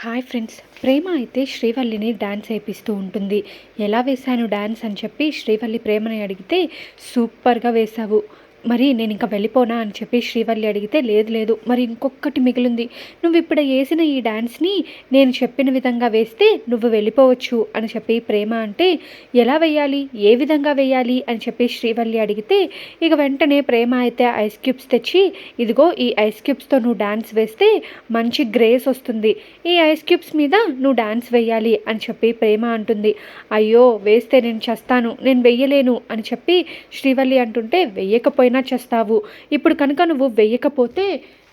Hi friends. ప్రేమ అయితే శ్రీవల్లిని dance వేపిస్తూ ఉంటుంది. ఎలా వేశాను డ్యాన్స్ అని చెప్పి శ్రీవల్లి ప్రేమని అడిగితే సూపర్గా వేశావు. మరి నేను ఇంకా వెళ్ళిపోనా అని చెప్పి శ్రీవల్లి అడిగితే లేదు లేదు మరి ఇంకొకటి మిగిలింది. నువ్వు ఇప్పుడు వేసిన ఈ డ్యాన్స్ని నేను చెప్పిన విధంగా వేస్తే నువ్వు వెళ్ళిపోవచ్చు అని చెప్పి ప్రేమ అంటే ఎలా వేయాలి ఏ విధంగా వేయాలి అని చెప్పి శ్రీవల్లి అడిగితే ఇక వెంటనే ప్రేమ అయితే ఐస్ క్యూబ్స్ తెచ్చి ఇదిగో ఈ ఐస్ క్యూబ్స్తో నువ్వు డ్యాన్స్ వేస్తే మంచి గ్రేస్ వస్తుంది. ఈ ఐస్ క్యూబ్స్ మీద నువ్వు డ్యాన్స్ వేయాలి అని చెప్పి ప్రేమ అంటుంది. అయ్యో వేస్తే నేను చేస్తాను నేను వెయ్యలేను అని చెప్పి శ్రీవల్లి అంటుంటే వెయ్యకపోయినా చేస్తావు. ఇప్పుడు కనుక నువ్వు వెయ్యకపోతే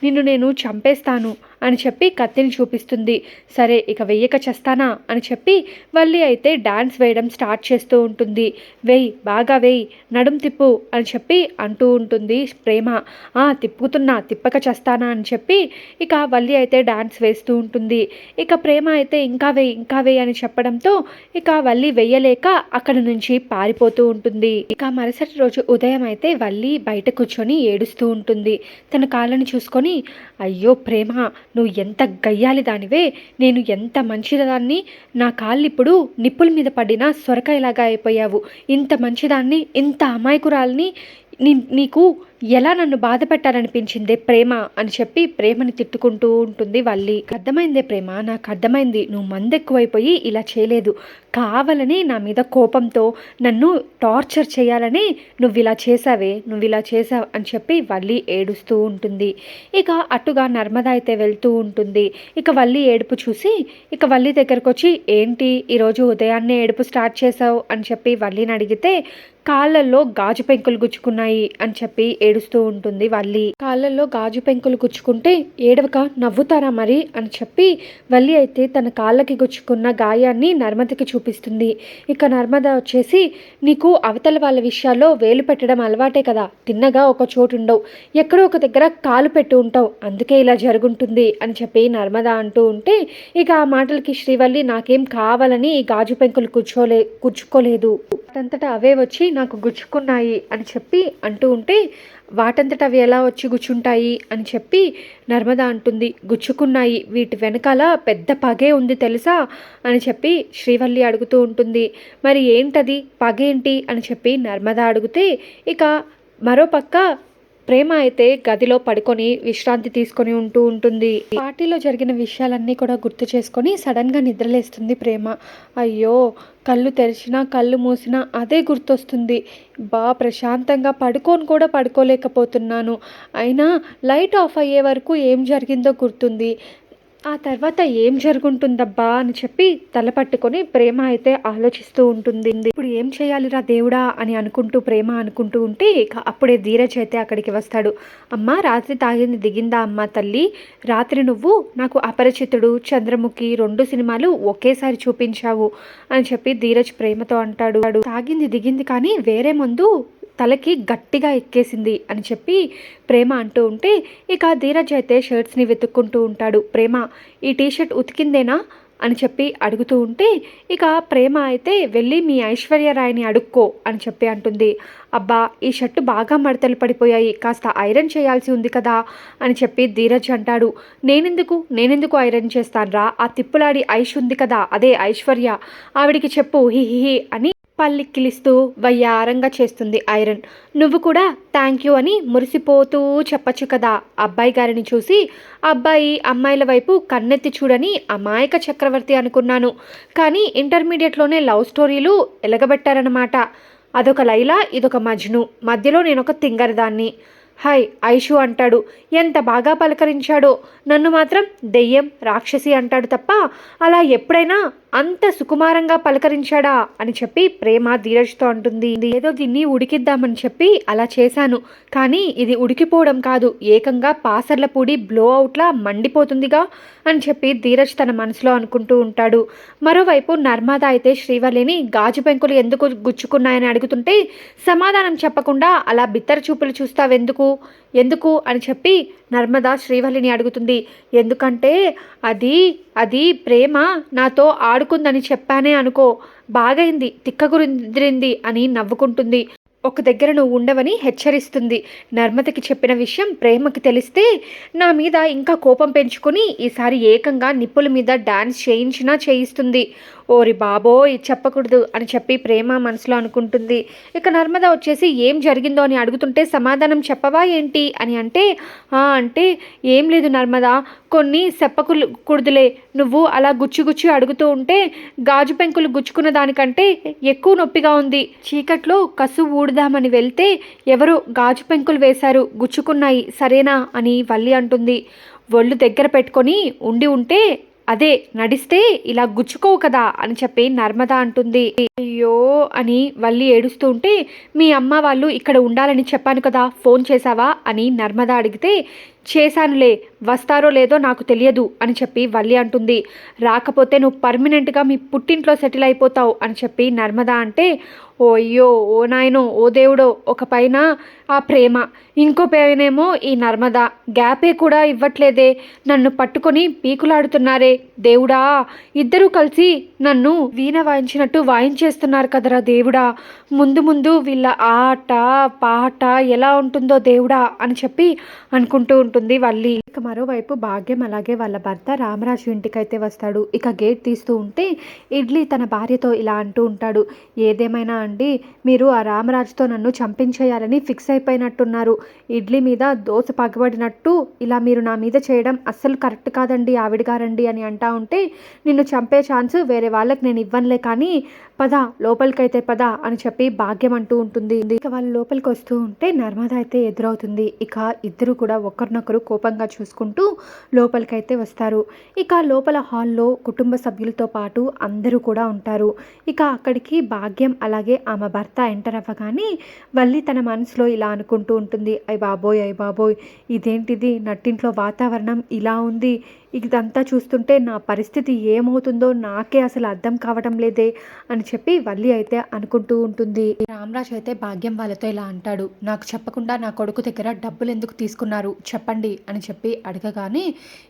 నిన్ను నేను చంపేస్తాను అని చెప్పి కత్తిని చూపిస్తుంది. సరే ఇక వెయ్యక చేస్తానా అని చెప్పి వల్లి అయితే డాన్స్ వేయడం స్టార్ట్ చేస్తూ ఉంటుంది. వెయ్యి బాగా వెయ్యి నడుం తిప్పు అని చెప్పి అంటూ ఉంటుంది ప్రేమ. ఆ తిప్పుతున్నా తిప్పక చేస్తానా అని చెప్పి ఇక వల్లి అయితే డాన్స్ వేస్తూ ఉంటుంది. ఇక ప్రేమ అయితే ఇంకా వెయ్యి ఇంకా వెయ్యి అని చెప్పడంతో ఇక వల్లి వెయ్యలేక అక్కడి నుంచి పారిపోతూ ఉంటుంది. ఇక మరుసటి రోజు ఉదయం అయితే వల్లి బయట కూర్చొని ఏడుస్తూ ఉంటుంది. తన కాళ్ళని చూసుకొని అయ్యో ప్రేమ నువ్వు ఎంత గయ్యాలి దానివే నేను ఎంత మంచిదాన్ని నా కాళ్ళు ఇప్పుడు నిప్పుల మీద పడిన సొరకాయలాగా అయిపోయావు. ఇంత మంచిదాన్ని ఇంత అమాయకురాల్ని నీ నీకు ఎలా నన్ను బాధ పెట్టాలనిపించిందే ప్రేమ అని చెప్పి ప్రేమని తిట్టుకుంటూ ఉంటుంది వల్లి. అర్థమైందే ప్రేమ? నాకు అర్థమైంది. నువ్వు మందెక్కువైపోయి ఇలా చేయలేదు. కావాలని నా మీద కోపంతో నన్ను టార్చర్ చేయాలని నువ్వు ఇలా చేసావే నువ్వు ఇలా చేసావు అని చెప్పి వల్లి ఏడుస్తూ ఉంటుంది. ఇక అటుగా నర్మద అయితే వెళ్తూ ఉంటుంది. ఇక వల్లి ఏడుపు చూసి ఇక వల్లి దగ్గరకు వచ్చి ఏంటి ఈరోజు ఉదయాన్నే ఏడుపు స్టార్ట్ చేసావు అని చెప్పి వల్లిని అడిగితే కాళ్ళల్లో గాజు పెంకులు గుచ్చుకున్నాయి అని చెప్పి ఏడుస్తూ ఉంటుంది వల్లి. కాళ్ళల్లో గాజు పెంకులు గుచ్చుకుంటే ఏడవక నవ్వుతారా మరి అని చెప్పి వల్లి అయితే తన కాళ్ళకి గుచ్చుకున్న గాయాన్ని నర్మదకి చూపిస్తుంది. ఇక నర్మద వచ్చేసి నీకు అవతల వాళ్ళ విషయాల్లో వేలు పెట్టడం అలవాటే కదా తిన్నగా ఒక చోటు ఉండవు. ఎక్కడో ఒక దగ్గర కాలు పెట్టి ఉంటావు అందుకే ఇలా జరుగుంటుంది అని చెప్పి నర్మద అంటూ ఉంటే ఇక ఆ మాటలకి శ్రీవల్లి నాకేం కావాలని ఈ గాజు పెంకులు కూర్చోలే కూర్చుకోలేదు అంతటా అవే వచ్చి నాకు గుచ్చుకున్నాయి అని చెప్పి అంటూ ఉంటే వాటంతట అవి ఎలా వచ్చి గుచ్చుంటాయి అని చెప్పి నర్మద అంటుంది. గుచ్చుకున్నాయి వీటి వెనకాల పెద్ద పగే ఉంది తెలుసా? అని చెప్పి శ్రీవల్లి అడుగుతూ ఉంటుంది. మరి ఏంటది? పగేంటి? అని చెప్పి నర్మద అడిగితే ఇక మరోపక్క ప్రేమ అయితే గదిలో పడుకొని విశ్రాంతి తీసుకొని ఉంటూ ఉంటుంది. పార్టీలో జరిగిన విషయాలన్నీ కూడా గుర్తు చేసుకొని సడన్గా నిద్రలేస్తుంది ప్రేమ. అయ్యో కళ్ళు తెరిచినా కళ్ళు మూసినా అదే గుర్తొస్తుంది. బా ప్రశాంతంగా పడుకొని కూడా పడుకోలేకపోతున్నాను. అయినా లైట్ ఆఫ్ అయ్యే వరకు ఏం జరిగిందో గుర్తుంది. ఆ తర్వాత ఏం జరుగుంటుందబ్బా అని చెప్పి తల పట్టుకొని ప్రేమ అయితే ఆలోచిస్తూ ఉంటుంది. ఇప్పుడు ఏం చేయాలిరా దేవుడా అని అనుకుంటూ ప్రేమ అనుకుంటూ ఉంటే ఇక అప్పుడే ధీరజ్ అయితే అక్కడికి వస్తాడు. అమ్మ రాత్రి తాగింది దిగిందా అమ్మ తల్లి? రాత్రి నువ్వు? నాకు అపరిచితుడు చంద్రముఖి రెండు సినిమాలు ఒకేసారి చూపించావు అని చెప్పి ధీరజ్ ప్రేమతో అంటాడు. తాగింది దిగింది కానీ వేరే ముందు తలకి గట్టిగా ఎక్కేసింది అని చెప్పి ప్రేమ అంటూ ఉంటే ఇక ధీరజ్ అయితే షర్ట్స్ని వెతుక్కుంటూ ఉంటాడు. ప్రేమ ఈ టీషర్ట్ ఉతికిందేనా? అని చెప్పి అడుగుతూ ఉంటే ఇక ప్రేమ అయితే వెళ్ళి మీ ఐశ్వర్యరాయ్ని అడుక్కో అని చెప్పి అంటుంది. అబ్బా ఈ షర్టు బాగా మడతలు పడిపోయాయి కాస్త ఐరన్ చేయాల్సి ఉంది కదా అని చెప్పి ధీరజ్ అంటాడు. నేనెందుకు? నేనెందుకు ఐరన్ చేస్తాన్రా? ఆ తిప్పులాడి ఐష్ ఉంది కదా అదే ఐశ్వర్య. ఆవిడికి చెప్పు హిహిహి అని పల్లిక్కిలిస్తూ వయ్యారంగా చేస్తుంది ఐరన్. నువ్వు కూడా థ్యాంక్ యూ అని మురిసిపోతూ చెప్పచ్చు కదా. అబ్బాయి గారిని చూసి అబ్బాయి అమ్మాయిల వైపు కన్నెత్తి చూడని అమాయక చక్రవర్తి అనుకున్నాను. కానీ ఇంటర్మీడియట్లోనే లవ్ స్టోరీలు ఎలగబెట్టారనమాట అదొక లైలా ఇదొక మజ్ను. మధ్యలో నేను ఒక తింగరదాన్ని. హాయ్ ఐషు అంటాడు. ఎంత బాగా పలకరించాడో. నన్ను మాత్రం దెయ్యం రాక్షసి అంటాడు తప్ప అలా ఎప్పుడైనా అంత సుకుమారంగా పలకరించాడా అని చెప్పి ప్రేమ ధీరజ్తో అంటుంది. ఏదో దీన్ని ఉడికిద్దామని చెప్పి అలా చేశాను. కానీ ఇది ఉడికిపోవడం కాదు. ఏకంగా పాసర్ల పూడి బ్లో అవుట్లా మండిపోతుందిగా అని చెప్పి ధీరజ్ తన మనసులో అనుకుంటూ ఉంటాడు. మరోవైపు నర్మద అయితే శ్రీవల్లిని గాజు పెంకులు ఎందుకు గుచ్చుకున్నాయని అడుగుతుంటే సమాధానం చెప్పకుండా అలా బిత్తర చూపులు చూస్తావెందుకు? ఎందుకు? అని చెప్పి నర్మదా శ్రీవల్లిని అడుగుతుంది. ఎందుకంటే అది అది ప్రేమ నాతో ఆడుకుందని చెప్పానే అనుకో. బాగైంది తిక్కగురిందిరింది అని నవ్వుకుంటుంది. ఒక దగ్గర నువ్వు ఉండవని హెచ్చరిస్తుంది. నర్మదకి చెప్పిన విషయం ప్రేమకి తెలిస్తే నా మీద ఇంకా కోపం పెంచుకొని ఈసారి ఏకంగా నిప్పుల మీద డాన్స్ చేయించినా చేయిస్తుంది. ఓరి బాబోయ్ చెప్పకూడదు అని చెప్పి ప్రేమ మనసులో అనుకుంటుంది. ఇక నర్మద వచ్చేసి ఏం జరిగిందో అని అడుగుతుంటే సమాధానం చెప్పవా ఏంటి అని అంటే "ఆ, అంటే ఏం లేదు నర్మద కొన్ని చెప్పకూడదులే. నువ్వు అలా గుచ్చి గుచ్చి అడుగుతూ ఉంటే గాజు పెంకులు గుచ్చుకున్న దానికంటే ఎక్కువ నొప్పిగా ఉంది. చీకట్లో కసు ఊడదామని వెళ్తే ఎవరో గాజు పెంకులు వేశారు? గుచ్చుకున్నాయి సరేనా అని వల్లి అంటుంది. ఒళ్ళు దగ్గర పెట్టుకొని ఉండి ఉంటే అదే నడిస్తే ఇలా గుచ్చుకోవు కదా అని చెప్పి నర్మద అంటుంది. అయ్యో అని వల్లి ఏడుస్తూ ఉంటే మీ అమ్మ వాళ్ళు ఇక్కడ ఉండాలని చెప్పాను కదా ఫోన్ చేశావా అని నర్మద అడిగితే చేశానులే వస్తారో లేదో నాకు తెలియదు అని చెప్పి వల్లి అంటుంది. రాకపోతే నువ్వు పర్మనెంట్గా మీ పుట్టింట్లో సెటిల్ అయిపోతావు అని చెప్పి నర్మద అంటే ఓ అయ్యో ఓ నాయనో ఓ దేవుడో ఒక పైన ఆ ప్రేమ. ఇంకో పేరునేమో ఈ నర్మద. గ్యాపే కూడా ఇవ్వట్లేదే. నన్ను పట్టుకొని పీకులాడుతున్నారే. దేవుడా ఇద్దరూ కలిసి నన్ను వీణ వాయించినట్టు వాయించేస్తున్నారు కదరా దేవుడా. ముందు ముందు వీళ్ళ ఆట పాట ఎలా ఉంటుందో దేవుడా అని చెప్పి అనుకుంటూ ఉంటుంది వల్లి. ఇక మరోవైపు భాగ్యం అలాగే వాళ్ళ భర్త రామరాజు ఇంటికైతే వస్తాడు. ఇక గేట్ తీస్తూ ఉంటే ఇడ్లీ తన భార్యతో ఇలా అంటూ ఉంటాడు. ఏదేమైనా అండి మీరు ఆ రామరాజుతో నన్ను చంపించేయాలని ఫిక్స్ అయిపోయినట్టున్నారు. ఇడ్లీ మీద దోశ పగబడినట్టు ఇలా మీరు నా మీద చేయడం అస్సలు కరెక్ట్ కాదండి ఆవిడ గారండి అని అంటా ఉంటే నిన్ను చంపే ఛాన్స్ వేరే వాళ్ళకి నేను ఇవ్వనులే కానీ పద లోపలికైతే పద అని చెప్పి భాగ్యం అంటూ ఉంటుంది. ఇక వాళ్ళు లోపలికి వస్తూ ఉంటే నర్మద అయితే ఎదురవుతుంది. ఇక ఇద్దరు కూడా ఒకరినొకరు కోపంగా చూసుకుంటూ లోపలికైతే వస్తారు. ఇక లోపల హాల్లో కుటుంబ సభ్యులతో పాటు అందరూ కూడా ఉంటారు. ఇక అక్కడికి భాగ్యం అలాగే ఆమె భర్త ఎంటర్ అవ్వగానే వల్లి తన మనసులో ఇలా అనుకుంటూ ఉంటుంది. అయ్ బాబోయ్ అయ్ బాబోయ్ ఇదేంటిది? నట్టింట్లో వాతావరణం ఇలా ఉంది. ఇదంతా చూస్తుంటే నా పరిస్థితి ఏమవుతుందో నాకే అసలు అర్థం కావడం లేదే అని చెప్పి వల్లి అయితే అనుకుంటూ ఉంటుంది. రామరాజ్ అయితే భాగ్యం వాళ్ళతో ఇలా అంటాడు. నాకు చెప్పకుండా నా కొడుకు దగ్గర డబ్బులు ఎందుకు తీసుకున్నారు? చెప్పండి అని చెప్పి అడగగానే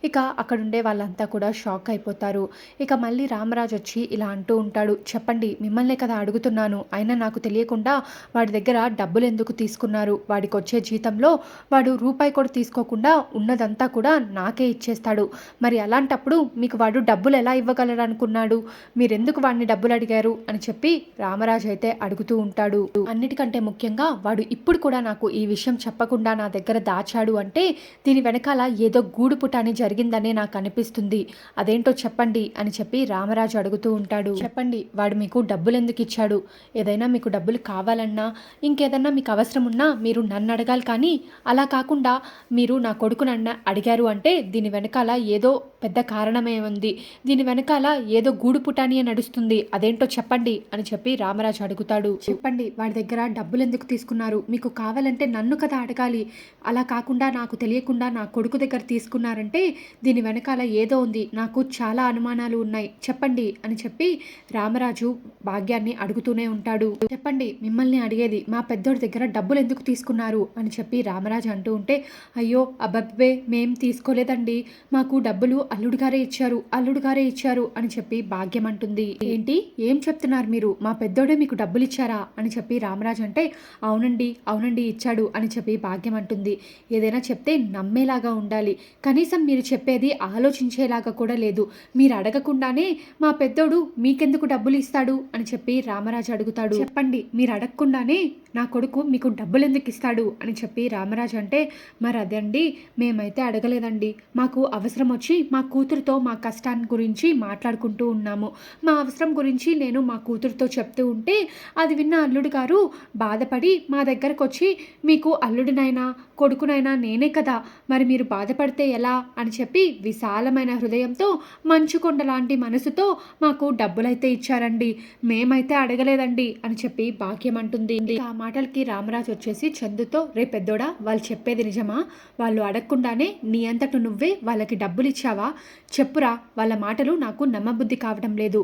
ఇక అక్కడుండే వాళ్ళంతా కూడా షాక్ అయిపోతారు. ఇక మళ్ళీ రామరాజ్ వచ్చి ఇలా అంటూ ఉంటాడు. చెప్పండి మిమ్మల్నే కదా అడుగుతున్నాను. అయినా నాకు తెలియకుండా వాడి దగ్గర డబ్బులు ఎందుకు తీసుకున్నారు? వాడికి వచ్చే జీతంలో వాడు రూపాయి కూడా తీసుకోకుండా ఉన్నదంతా కూడా నాకే ఇచ్చేస్తాడు. మరి అలాంటప్పుడు మీకు వాడు డబ్బులు ఎలా ఇవ్వగలరు అనుకున్నాడు మీరెందుకు వాడిని డబ్బులు అడిగారు? అని చెప్పి రామరాజు అయితే అడుగుతూ ఉంటాడు. అన్నిటికంటే ముఖ్యంగా వాడు ఇప్పుడు కూడా నాకు ఈ విషయం చెప్పకుండా నా దగ్గర దాచాడు అంటే దీని వెనకాల ఏదో గూడు పుటాని జరిగిందనే నాకు అనిపిస్తుంది. అదేంటో చెప్పండి అని చెప్పి రామరాజు అడుగుతూ ఉంటాడు. చెప్పండి వాడు మీకు డబ్బులు ఎందుకు ఇచ్చాడు? ఏదైనా మీకు డబ్బులు కావాలన్నా ఇంకేదన్నా మీకు అవసరం ఉన్నా మీరు నన్ను అడగాలి కానీ అలా కాకుండా మీరు నా కొడుకు నన్ను అడిగారు అంటే దీని వెనకాల ఏదో పెద్ద కారణమే ఉంది. దీని వెనకాల ఏదో గూడు పుటానియే నడుస్తుంది. అదేంటో చెప్పండి అని చెప్పి రామరాజు అడుగుతాడు. చెప్పండి వాడి దగ్గర డబ్బులు ఎందుకు తీసుకున్నారు? మీకు కావాలంటే నన్ను కదా అడగాలి. అలా కాకుండా నాకు తెలియకుండా నా కొడుకు దగ్గర తీసుకున్నారంటే దీని వెనకాల ఏదో ఉంది. నాకు చాలా అనుమానాలు ఉన్నాయి. చెప్పండి అని చెప్పి రామరాజు భాగ్యాన్ని అడుగుతూనే ఉంటాడు. చెప్పండి మిమ్మల్ని అడిగేది మా పెద్దోడి దగ్గర డబ్బులు ఎందుకు తీసుకున్నారు? అని చెప్పి రామరాజు అంటూ ఉంటే అయ్యో అబ్బబ్బే మేం తీసుకోలేదండి. మాకు డబ్బు డబ్బులు అల్లుడు గారే ఇచ్చారు అల్లుడు గారే ఇచ్చారు అని చెప్పి భాగ్యం అంటుంది ఏంటి? ఏం చెప్తున్నారు మీరు? మా పెద్దోడే మీకు డబ్బులు ఇచ్చారా అని చెప్పి రామరాజు అంటే అవునండి అవునండి ఇచ్చాడు అని చెప్పి భాగ్యం అంటుంది ఏదైనా చెప్తే నమ్మేలాగా ఉండాలి. కనీసం మీరు చెప్పేది ఆలోచించేలాగా కూడా లేదు. మీరు అడగకుండానే మా పెద్దోడు మీకెందుకు డబ్బులు ఇస్తాడు అని చెప్పి రామరాజు అడుగుతాడు. చెప్పండి మీరు అడగకుండానే నా కొడుకు మీకు డబ్బులు ఎందుకు ఇస్తాడు? అని చెప్పి రామరాజు అంటే మరి అదండి మేమైతే అడగలేదండి. మాకు అవసరం వచ్చి మా కూతురుతో మా కష్టాన్ని గురించి మాట్లాడుకుంటూ ఉన్నాము. మా అవసరం గురించి నేను మా కూతురుతో చెప్తూ ఉంటే అది విన్న అల్లుడు గారు బాధపడి మా దగ్గరకు వచ్చి మీకు అల్లుడినైనా కొడుకునైనా నేనే కదా మరి మీరు బాధపడితే ఎలా? అని చెప్పి విశాలమైన హృదయంతో మంచుకొండ లాంటి మనసుతో మాకు డబ్బులైతే ఇచ్చారండి. మేమైతే అడగలేదండి అని చెప్పి భాగ్యం అంటుంది ఆ మాటలకి రామరాజు వచ్చేసి చందుతో రేపెద్దోడా వాళ్ళు చెప్పేది నిజమా? వాళ్ళు అడగకుండానే నీ అంతట నువ్వే వాళ్ళకి డబ్బులు ఇచ్చావా చెప్పురా వాళ్ళ మాటలు నాకు నమ్మబుద్ధి కావడం లేదు.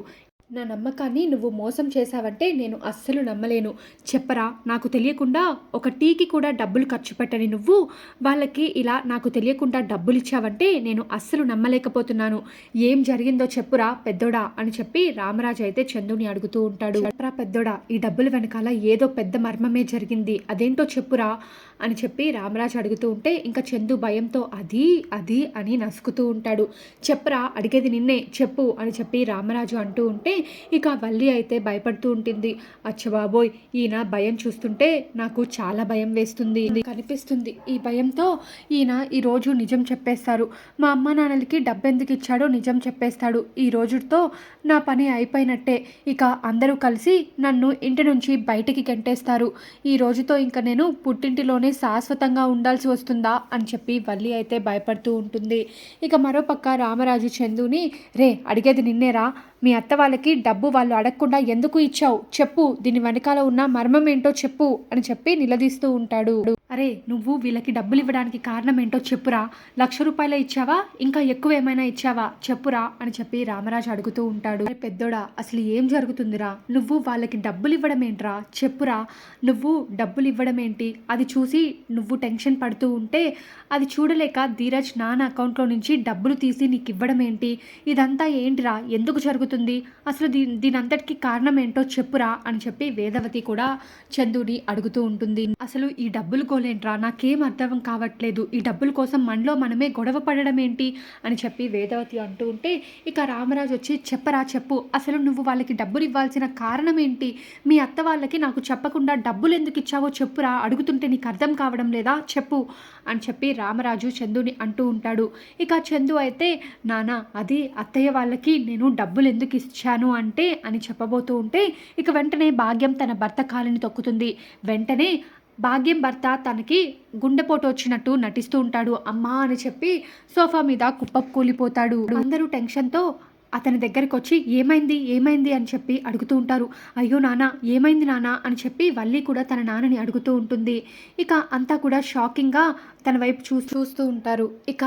నా నమ్మకాన్ని నువ్వు మోసం చేశావంటే నేను అస్సలు నమ్మలేను. చెప్పరా నాకు తెలియకుండా ఒక టీకి కూడా డబ్బులు ఖర్చు పెట్టని నువ్వు వాళ్ళకి ఇలా నాకు తెలియకుండా డబ్బులు ఇచ్చావంటే నేను అస్సలు నమ్మలేకపోతున్నాను. ఏం జరిగిందో చెప్పురా పెద్దోడా అని చెప్పి రామరాజు అయితే చందుని అడుగుతూ ఉంటాడు. చెప్పరా పెద్దోడా ఈ డబ్బుల వెనకాల ఏదో పెద్ద మర్మమే జరిగింది. అదేంటో చెప్పురా? అని చెప్పి రామరాజు అడుగుతూ ఉంటే ఇంకా చందు భయంతో అది అది అని నసుకుతూ ఉంటాడు. చెప్పరా అడిగేది నిన్నే చెప్పు అని చెప్పి రామరాజు అంటూ ఉంటే ఇక వల్లి అయితే భయపడుతూ ఉంటుంది. అచ్చబాబోయ్ ఈయన భయం చూస్తుంటే నాకు చాలా భయం వేస్తుంది. కనిపిస్తుంది ఈ భయంతో ఈయన ఈరోజు నిజం చెప్పేస్తారు. మా అమ్మ నాన్నలకి డబ్బెందుకు ఇచ్చాడో నిజం చెప్పేస్తాడు. ఈ రోజుతో నా పని అయిపోయినట్టే. ఇక అందరూ కలిసి నన్ను ఇంటి నుంచి బయటికి గెంటేస్తారు. ఈ రోజుతో ఇంకా నేను పుట్టింటిలోనే శాశ్వతంగా ఉండాల్సి వస్తుందా అని చెప్పి వల్లి అయితే భయపడుతూ ఉంటుంది. ఇక మరోపక్క రామరాజు చందుని రే అడిగేది నిన్నేరా? మీ అత్త వాళ్ళకి డబ్బు వాళ్ళు అడగకుండా ఎందుకు ఇచ్చావు? చెప్పు. దీని వెనకాల ఉన్న మర్మం ఏంటో చెప్పు అని చెప్పి నిలదీస్తూ ఉంటాడు. అరే నువ్వు వీళ్ళకి డబ్బులు ఇవ్వడానికి కారణం ఏంటో చెప్పురా. లక్ష రూపాయలే ఇచ్చావా? ఇంకా ఎక్కువ ఏమైనా ఇచ్చావా? చెప్పురా అని చెప్పి రామరాజు అడుగుతూ ఉంటాడు. అరే పెద్దోడా అసలు ఏం జరుగుతుందిరా? నువ్వు వాళ్ళకి డబ్బులు ఇవ్వడం ఏంట్రా? చెప్పురా. నువ్వు డబ్బులు ఇవ్వడం ఏంటి? అది చూసి నువ్వు టెన్షన్ పడుతూ ఉంటే అది చూడలేక ధీరజ్ నాన్న అకౌంట్లో నుంచి డబ్బులు తీసి నీకు ఇవ్వడం ఏంటి? ఇదంతా ఏంటిరా? ఎందుకు జరుగుతుంది? అసలు దీని దీనంతటికి కారణం ఏంటో చెప్పురా అని చెప్పి వేదవతి కూడా చందుని అడుగుతూ ఉంటుంది. అసలు ఈ డబ్బులు కోలేంట్రా? నాకేం అర్థం కావట్లేదు. ఈ డబ్బుల కోసం మనలో మనమే గొడవ పడడం ఏంటి? అని చెప్పి వేదవతి అంటూ ఉంటే ఇక రామరాజు వచ్చి చెప్పరా చెప్పు. అసలు నువ్వు వాళ్ళకి డబ్బులు ఇవ్వాల్సిన కారణం ఏంటి? మీ అత్త వాళ్ళకి నాకు చెప్పకుండా డబ్బులు ఎందుకు ఇచ్చావో చెప్పురా? అడుగుతుంటే నీకు అర్థం కావడం లేదా? చెప్పు. అని చెప్పి రామరాజు చందుని అంటూ ఉంటాడు. ఇక చందు అయితే నానా అది అత్తయ్య వాళ్ళకి నేను డబ్బులు ఎందుకు ఎందుకు ఇచ్చాను అంటే అని చెప్పబోతూ ఉంటే ఇక వెంటనే భాగ్యం తన భర్త కాలిని తొక్కుతుంది. వెంటనే భాగ్యం భర్త తనకి గుండెపోటు వచ్చినట్టు నటిస్తూ ఉంటాడు. అమ్మా అని చెప్పి సోఫా మీద కుప్ప కూలిపోతాడు. అందరూ టెన్షన్తో అతని దగ్గరికి వచ్చి ఏమైంది? ఏమైంది? అని చెప్పి అడుగుతూ ఉంటారు. అయ్యో నాన్న ఏమైంది నాన్న? అని చెప్పి వల్లి కూడా తన నాన్నని అడుగుతూ ఉంటుంది. ఇక అంతా కూడా షాకింగ్గా తన వైపు చూ చూస్తూ ఉంటారు. ఇక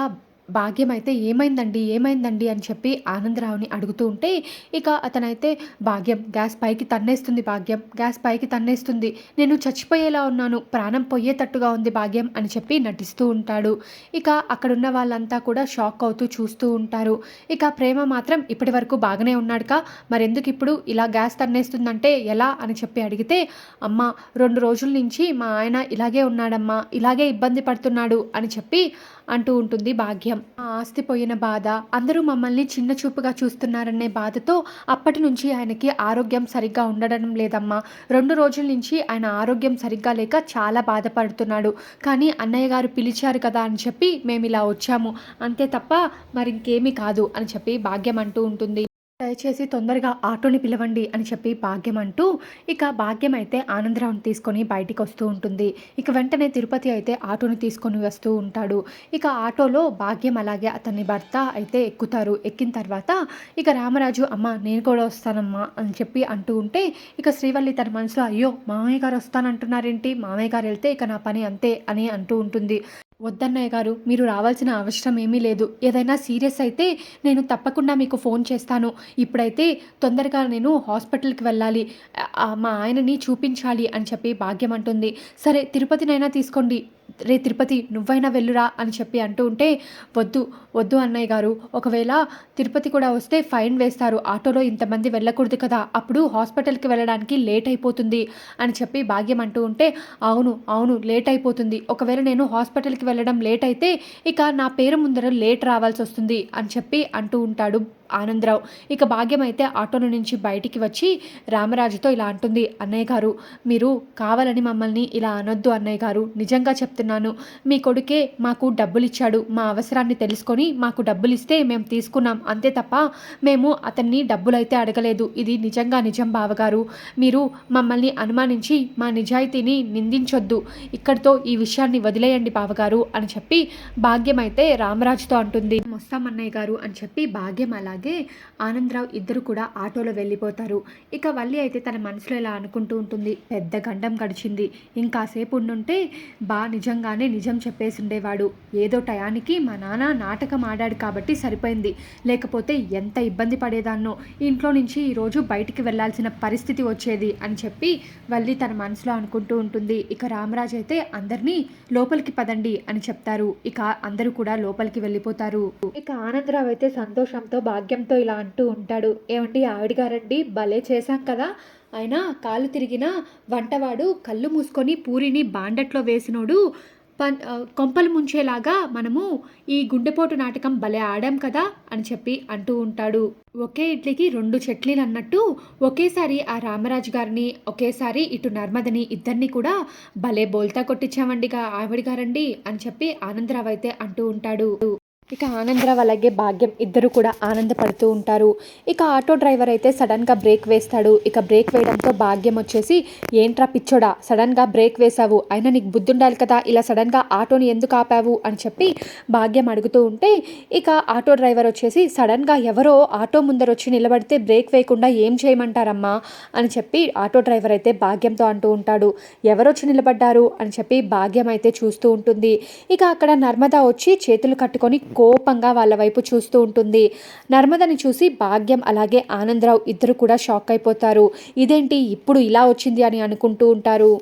భాగ్యం అయితే ఏమైందండి ఏమైందండి అని చెప్పి ఆనందరావుని అడుగుతూ ఉంటే ఇక అతనైతే భాగ్యం గ్యాస్ పైకి తన్నేస్తుంది భాగ్యం గ్యాస్ పైకి తన్నేస్తుంది నేను చచ్చిపోయేలా ఉన్నాను ప్రాణం పోయేటట్టుగా ఉంది భాగ్యం అని చెప్పి నటిస్తూ ఉంటాడు. ఇక అక్కడున్న వాళ్ళంతా కూడా షాక్ అవుతూ చూస్తూ ఉంటారు. ఇక ప్రేమ మాత్రం ఇప్పటి వరకు బాగానే ఉన్నాడుక మరెందుకు ఇప్పుడు ఇలా గ్యాస్ తన్నేస్తుందంటే ఎలా అని చెప్పి అడిగితే అమ్మ రెండు రోజుల నుంచి మా ఆయన ఇలాగే ఉన్నాడమ్మా ఇలాగే ఇబ్బంది పడుతున్నాడు అని చెప్పి అంటూ ఉంటుంది భాగ్యం. ఆ ఆస్తి పోయిన బాధ. అందరూ మమ్మల్ని చిన్న చూపుగా చూస్తున్నారనే బాధతో అప్పటి నుంచి ఆయనకి ఆరోగ్యం సరిగ్గా ఉండడం లేదమ్మా. రెండు రోజుల నుంచి ఆయన ఆరోగ్యం సరిగ్గా లేక చాలా బాధపడుతున్నాడు. కానీ అన్నయ్య గారు పిలిచారు కదా అని చెప్పి మేము ఇలా వచ్చాము. అంతే తప్ప మరి ఇంకేమీ కాదు అని చెప్పి భాగ్యం అంటూ ఉంటుంది. దయచేసి తొందరగా ఆటోని పిలవండి అని చెప్పి భాగ్యం అంటూ ఇక భాగ్యం అయితే ఆనందరావుని తీసుకొని బయటికి వస్తూ ఉంటుంది. ఇక వెంటనే తిరుపతి అయితే ఆటోని తీసుకొని వస్తూ ఉంటాడు. ఇక ఆటోలో భాగ్యం అలాగే అతని భర్త అయితే ఎక్కుతారు. ఎక్కిన తర్వాత ఇక రామరాజు అమ్మ నేను కూడా వస్తానమ్మా అని చెప్పి అంటూ ఉంటే ఇక శ్రీవల్లి తన మనసులో అయ్యో మామయ్య గారు వస్తానంటున్నారేంటి? మామయ్య గారు వెళ్తే ఇక నా పని అంతే అని అంటూ ఉంటుంది. వద్దన్నయ్య గారు మీరు రావాల్సిన అవసరం ఏమీ లేదు. ఏదైనా సీరియస్ అయితే నేను తప్పకుండా మీకు ఫోన్ చేస్తాను. ఇప్పుడైతే తొందరగా నేను హాస్పిటల్కి వెళ్ళాలి. మా ఆయనని చూపించాలి అని చెప్పి భాగ్యం అంటుంది. సరే తిరుపతినైనా తీసుకోండి. రే తిరుపతి నువ్వైనా వెళ్ళురా అని చెప్పి అంటూ ఉంటే వద్దు వద్దు అన్నయ్య గారు. ఒకవేళ తిరుపతి కూడా వస్తే ఫైన్ వేస్తారు. ఆటోలో ఇంతమంది వెళ్ళకూడదు కదా. అప్పుడు హాస్పిటల్కి వెళ్ళడానికి లేట్ అయిపోతుంది అని చెప్పి భాగ్యం అంటూ ఉంటే అవును అవును లేట్ అయిపోతుంది. ఒకవేళ నేను హాస్పిటల్కి వెళ్ళడం లేట్ అయితే ఇక నా పేరు ముందర లేట్ రావాల్సి వస్తుంది అని చెప్పి అంటూ ఉంటాడు ఆనందరావు. ఇక భాగ్యం అయితే ఆటోలో నుంచి బయటికి వచ్చి రామరాజుతో ఇలా అంటుంది అన్నయ్య గారు మీరు కావాలని మమ్మల్ని ఇలా అనొద్దు అన్నయ్య గారు. నిజంగా చెప్తున్నాను మీ కొడుకే మాకు డబ్బులు ఇచ్చాడు మా అవసరాన్ని తెలుసుకొని మాకు డబ్బులు ఇస్తే మేము తీసుకున్నాం. అంతే తప్ప మేము అతన్ని డబ్బులైతే అడగలేదు. ఇది నిజంగా నిజం బావగారు. మీరు మమ్మల్ని అనుమానించి మా నిజాయితీని నిందించొద్దు. ఇక్కడితో ఈ విషయాన్ని వదిలేయండి బావగారు అని చెప్పి భాగ్యం అయితే రామరాజుతో అంటుంది. మొస్తాం అన్నయ్య గారు అని చెప్పి భాగ్యం అలా అలాగే ఆనందరావు ఇద్దరు కూడా ఆటోలో వెళ్ళిపోతారు. ఇక వల్లి అయితే తన మనసులో ఇలా అనుకుంటూ ఉంటుంది. పెద్ద గండం గడిచింది. ఇంకాసేపు ఉండుంటే బా నిజంగానే నిజం చెప్పేసి ఉండేవాడు ఏదో టయానికి మా నాన్న నాటకం ఆడాడు కాబట్టి సరిపోయింది. లేకపోతే ఎంత ఇబ్బంది పడేదాన్నో. ఇంట్లో నుంచి ఈరోజు బయటికి వెళ్ళాల్సిన పరిస్థితి వచ్చేది అని చెప్పి వల్లి తన మనసులో అనుకుంటూ ఉంటుంది. ఇక రామరాజ్ అయితే అందరినీ లోపలికి పదండి అని చెప్తారు. ఇక అందరూ కూడా లోపలికి వెళ్ళిపోతారు. ఇక ఆనందరావు అయితే సంతోషంతో భాగ్యంతో ఇలా అంటూ ఉంటాడు. ఏమండి ఆవిడగారండి భలే చేశాం కదా. ఆయన కాలు తిరిగిన వంటవాడు కళ్ళు మూసుకొని పూరిని బాండట్లో వేసినోడు పన్ కొంపలు ముంచేలాగా మనము ఈ గుండెపోటు నాటకం భలే ఆడాం కదా అని చెప్పి అంటూ ఉంటాడు. ఒకే ఇడ్లీకి రెండు చెట్లీలు అన్నట్టు ఒకేసారి ఆ రామరాజు గారిని ఒకేసారి ఇటు నర్మదని ఇద్దరిని కూడా భలే బోల్తా కొట్టించామండిగా ఆవిడ గారండి అని చెప్పి ఆనందరావు అయితే అంటూ ఉంటాడు. ఇక ఆనందరావు అలాగే భాగ్యం. ఇద్దరు కూడా ఆనందపడుతూ ఉంటారు. ఇక ఆటో డ్రైవర్ అయితే సడన్గా బ్రేక్ వేస్తాడు. ఇక బ్రేక్ వేయడంతో భాగ్యం వచ్చేసి ఏంట్రా పిచ్చోడా సడన్గా బ్రేక్ వేశావు. అయినా నీకు బుద్ధి ఉండాలి కదా ఇలా సడన్గా ఆటోని ఎందుకు ఆపావు? అని చెప్పి భాగ్యం అడుగుతూ ఉంటే ఇక ఆటో డ్రైవర్ వచ్చేసి సడన్గా ఎవరో ఆటో ముందర వచ్చి నిలబడితే బ్రేక్ వేయకుండా ఏం చేయమంటారమ్మా? అని చెప్పి ఆటో డ్రైవర్ అయితే భాగ్యంతో అంటూ ఉంటాడు. ఎవరొచ్చి నిలబడ్డారు? అని చెప్పి భాగ్యం అయితే చూస్తూ ఉంటుంది. ఇక అక్కడ నర్మదా వచ్చి చేతులు కట్టుకొని కోపంగా వాళ్ళ వైపు చూస్తూ ఉంటుంది. నర్మదని చూసి భాగ్యం అలాగే ఆనందరావు ఇద్దరు కూడా షాక్ అయిపోతారు. ఇదేంటి ఇప్పుడు ఇలా వచ్చింది అని అనుకుంటూ ఉంటారు.